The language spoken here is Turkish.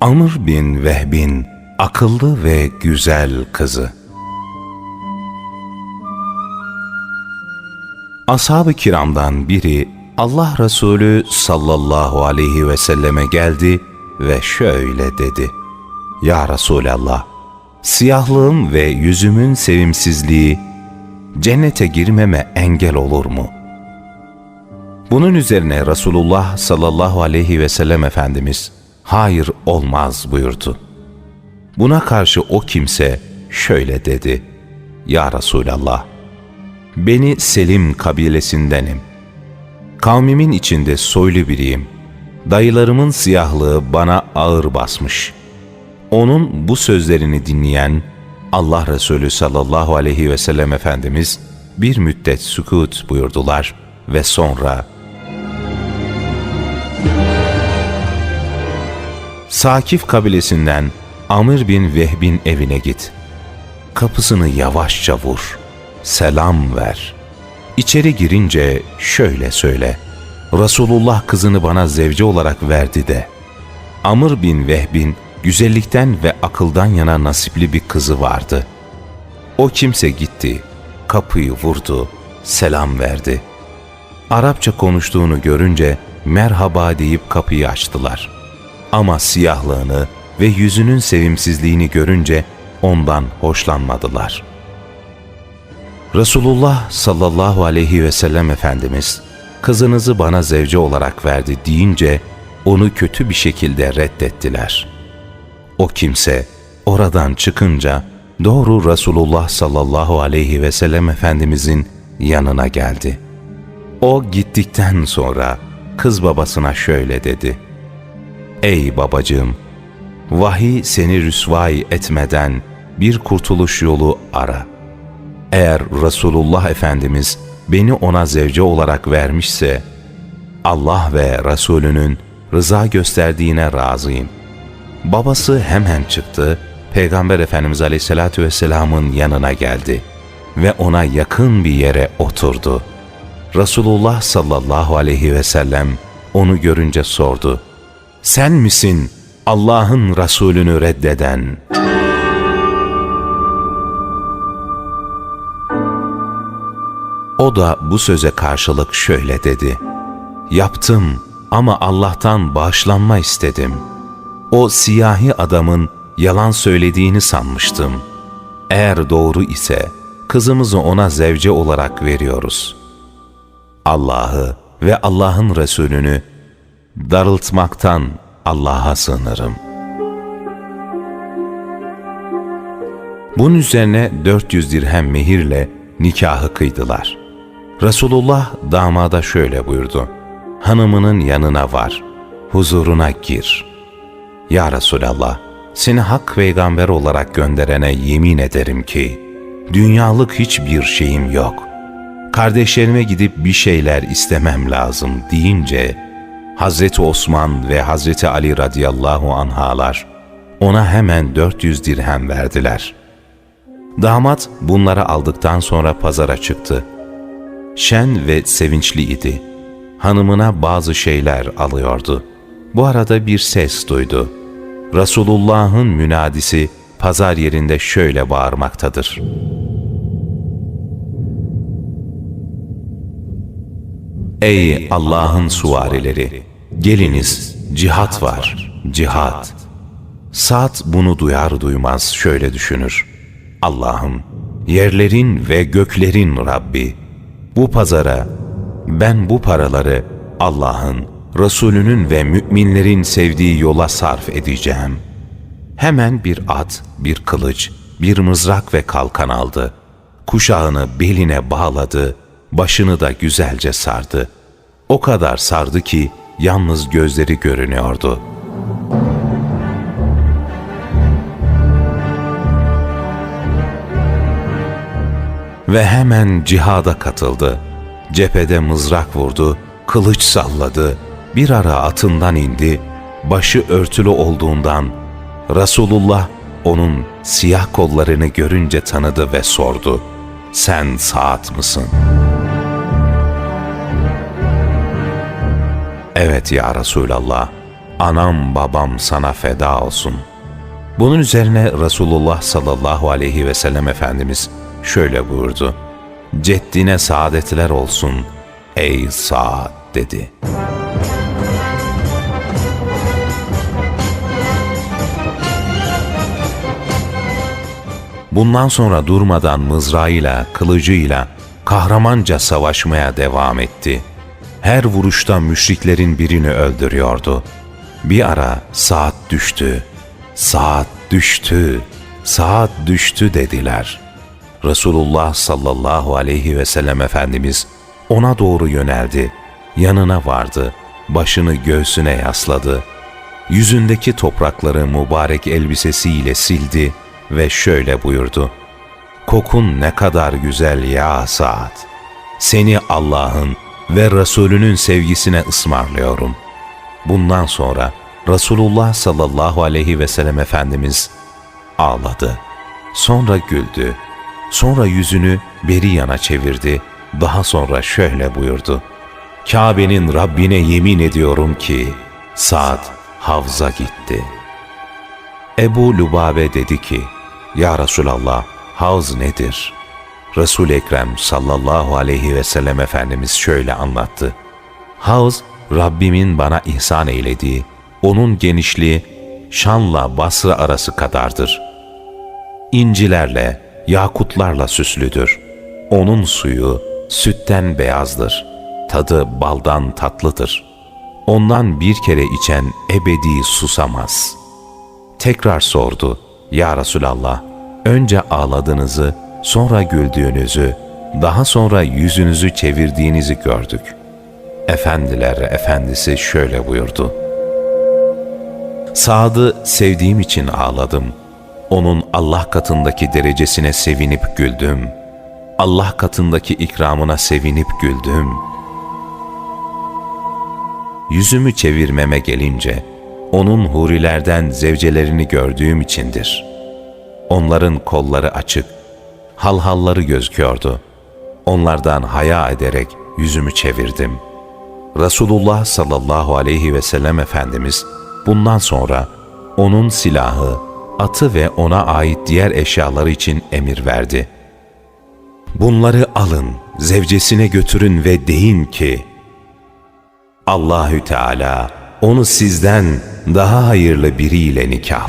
Amr bin Vehbin akıllı ve güzel kızı. Ashab-ı kiramdan biri Allah Resulü sallallahu aleyhi ve selleme geldi ve şöyle dedi. Ya Resulallah, siyahlığım ve yüzümün sevimsizliği cennete girmeme engel olur mu? Bunun üzerine Resulullah sallallahu aleyhi ve sellem Efendimiz, hayır olmaz buyurdu. Buna karşı o kimse şöyle dedi. Ya Resulallah, beni Selim kabilesindenim. Kavmimin içinde soylu biriyim. Dayılarımın siyahlığı bana ağır basmış. Onun bu sözlerini dinleyen Allah Resulü sallallahu aleyhi ve sellem Efendimiz bir müddet sükut buyurdular ve sonra Sakif kabilesinden Amr bin Vehbin evine git. Kapısını yavaşça vur. Selam ver. İçeri girince şöyle söyle. Resulullah kızını bana zevce olarak verdi de. Amr bin Vehbin güzellikten ve akıldan yana nasipli bir kızı vardı. O kimse gitti, kapıyı vurdu, selam verdi. Arapça konuştuğunu görünce merhaba deyip kapıyı açtılar. Ama siyahlığını ve yüzünün sevimsizliğini görünce ondan hoşlanmadılar. Resulullah sallallahu aleyhi ve sellem Efendimiz, kızınızı bana zevce olarak verdi deyince onu kötü bir şekilde reddettiler. O kimse oradan çıkınca doğru Resulullah sallallahu aleyhi ve sellem Efendimizin yanına geldi. O gittikten sonra kız babasına şöyle dedi. Ey babacığım! Vahiy seni rüsvay etmeden bir kurtuluş yolu ara. Eğer Resulullah Efendimiz beni ona zevce olarak vermişse, Allah ve Resulünün rıza gösterdiğine razıyım. Babası hemen çıktı, Peygamber Efendimiz Aleyhisselatü Vesselam'ın yanına geldi ve ona yakın bir yere oturdu. Resulullah sallallahu aleyhi ve sellem onu görünce sordu. Sen misin Allah'ın Resulünü reddeden? O da bu söze karşılık şöyle dedi. Yaptım ama Allah'tan bağışlanma istedim. O siyahi adamın yalan söylediğini sanmıştım. Eğer doğru ise kızımızı ona zevce olarak veriyoruz. Allah'ı ve Allah'ın Resulünü darıltmaktan Allah'a sığınırım. Bunun üzerine 400 dirhem mehirle nikahı kıydılar. Resulullah damada şöyle buyurdu. Hanımının yanına var, huzuruna gir. Ya Resulallah, seni hak peygamber olarak gönderene yemin ederim ki, dünyalık hiçbir şeyim yok. Kardeşlerime gidip bir şeyler istemem lazım deyince, Hazreti Osman ve Hazreti Ali radıyallahu anhalar ona hemen 400 dirhem verdiler. Damat bunları aldıktan sonra pazara çıktı. Şen ve sevinçli idi. Hanımına bazı şeyler alıyordu. Bu arada bir ses duydu. Resulullah'ın münadisi pazar yerinde şöyle bağırmaktadır. Ey Allah'ın suvarileri! Geliniz, cihat var, cihat. Saat bunu duyar duymaz şöyle düşünür. Allah'ım, yerlerin ve göklerin Rabbi, bu pazara, ben bu paraları Allah'ın, Resulünün ve müminlerin sevdiği yola sarf edeceğim. Hemen bir at, bir kılıç, bir mızrak ve kalkan aldı. Kuşağını beline bağladı, başını da güzelce sardı. O kadar sardı ki yalnız gözleri görünüyordu. Ve hemen cihada katıldı. Cephede mızrak vurdu, kılıç salladı, bir ara atından indi, başı örtülü olduğundan Resulullah onun siyah kollarını görünce tanıdı ve sordu. Sen saat mısın? Evet ya Resulallah, anam babam sana feda olsun. Bunun üzerine Resulullah sallallahu aleyhi ve sellem Efendimiz şöyle buyurdu. Ceddine saadetler olsun ey Sa'd dedi. Bundan sonra durmadan mızrağıyla, kılıcıyla kahramanca savaşmaya devam etti. Her vuruşta müşriklerin birini öldürüyordu. Bir ara saat düştü, saat düştü, saat düştü dediler. Resulullah sallallahu aleyhi ve sellem Efendimiz ona doğru yöneldi, yanına vardı, başını göğsüne yasladı. Yüzündeki toprakları mübarek elbisesiyle sildi ve şöyle buyurdu. Kokun ne kadar güzel ya Sa'd. Seni Allah'ın ve Resulünün sevgisine ısmarlıyorum. Bundan sonra Resulullah sallallahu aleyhi ve sellem Efendimiz ağladı. Sonra güldü. Sonra yüzünü beri yana çevirdi. Daha sonra şöyle buyurdu. Kabe'nin Rabbine yemin ediyorum ki Sa'd Havz'a gitti. Ebu Lubabe dedi ki, Ya Resulallah, havz nedir? Resul-i Ekrem sallallahu aleyhi ve sellem Efendimiz şöyle anlattı. Havz, Rabbimin bana ihsan eylediği, onun genişliği Şan'la Basra arası kadardır. İncilerle, yakutlarla süslüdür. Onun suyu sütten beyazdır. Tadı baldan tatlıdır. Ondan bir kere içen ebedi susamaz. Tekrar sordu. Ya Resulallah, önce ağladığınızı, sonra güldüğünüzü, daha sonra yüzünüzü çevirdiğinizi gördük. Efendiler efendisi şöyle buyurdu. Saad'ı sevdiğim için ağladım. Onun Allah katındaki derecesine sevinip güldüm. Allah katındaki ikramına sevinip güldüm. Yüzümü çevirmeme gelince, onun hurilerden zevcelerini gördüğüm içindir. Onların kolları açık, halhalları gözüküyordu. Onlardan haya ederek yüzümü çevirdim. Resulullah sallallahu aleyhi ve sellem Efendimiz bundan sonra onun silahı, atı ve ona ait diğer eşyaları için emir verdi. Bunları alın, zevcesine götürün ve deyin ki, Allahü Teala onu sizden daha hayırlı biriyle nikah